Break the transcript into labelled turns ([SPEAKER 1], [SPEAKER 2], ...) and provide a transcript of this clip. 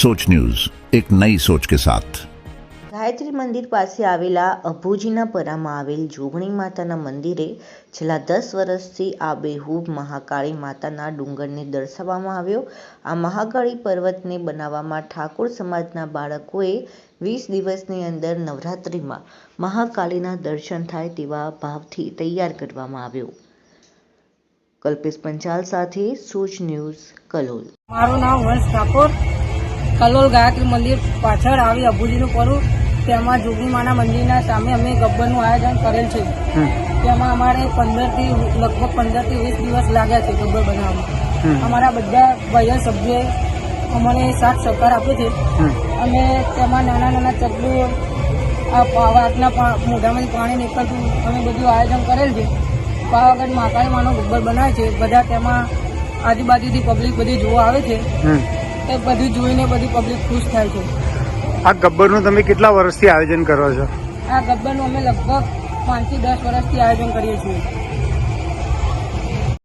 [SPEAKER 1] સોચ news એક નઈ સોચ કે સાથ.
[SPEAKER 2] ગાયત્રી મંદિર પાસે આવેલા અભોજીના પરામાં આવેલ જોગણી માતાના મંદિરે છેલ્લા દસ વર્ષથી આ બેહૂબ મહાકાળી માતાના ડુંગરને દર્શાવવામાં આવ્યો. આ મહાકાળી પર્વતને બનાવવામાં ઠાકોર સમાજના બાળકોએ વીસ દિવસની અંદર નવરાત્રિમાં મહાકાળીના દર્શન થાય તેવા ભાવથી તૈયાર કરવામાં આવ્યો. કલ્પેશ પંચાલ સાથે સોચ ન્યૂઝ કલોલ.
[SPEAKER 3] મારું નામ વંશ ઠાકોર. કલોલ ગાયત્રી મંદિર પાછળ આવી અબુજીનું પરું. તેમાં જોગીમાના મંદિરના સામે અમે ગબ્બરનું આયોજન કરેલ છે. તેમાં અમારે પંદરથી લગભગ પંદરથી વીસ દિવસ લાગ્યા છે ગબ્બર બનાવવામાં. અમારા બધા ભાઈઓ સભ્યોએ અમને સાથ સહકાર આપ્યો છે. અને તેમાં નાના નાના ચકલું આ પાવાતના પા- મોઢામાંથી પાણી નીકળતું અમે બધું આયોજન કરેલ છે. પાવાગઢ મહાકાળી માનો ગબ્બર બનાવે છે. બધા તેમાં આજુબાજુથી પબ્લિક બધી જોવા આવે છે. એ બધું જોઈને બધી પબ્લિક ખુશ થાય છે.
[SPEAKER 4] આ ગબ્બરનું તમે કેટલા વર્ષથી આયોજન કરો છો?
[SPEAKER 3] આ ગબ્બરનું અમે લગભગ પાંચથી દસ વર્ષથી આયોજન કરીએ છીએ.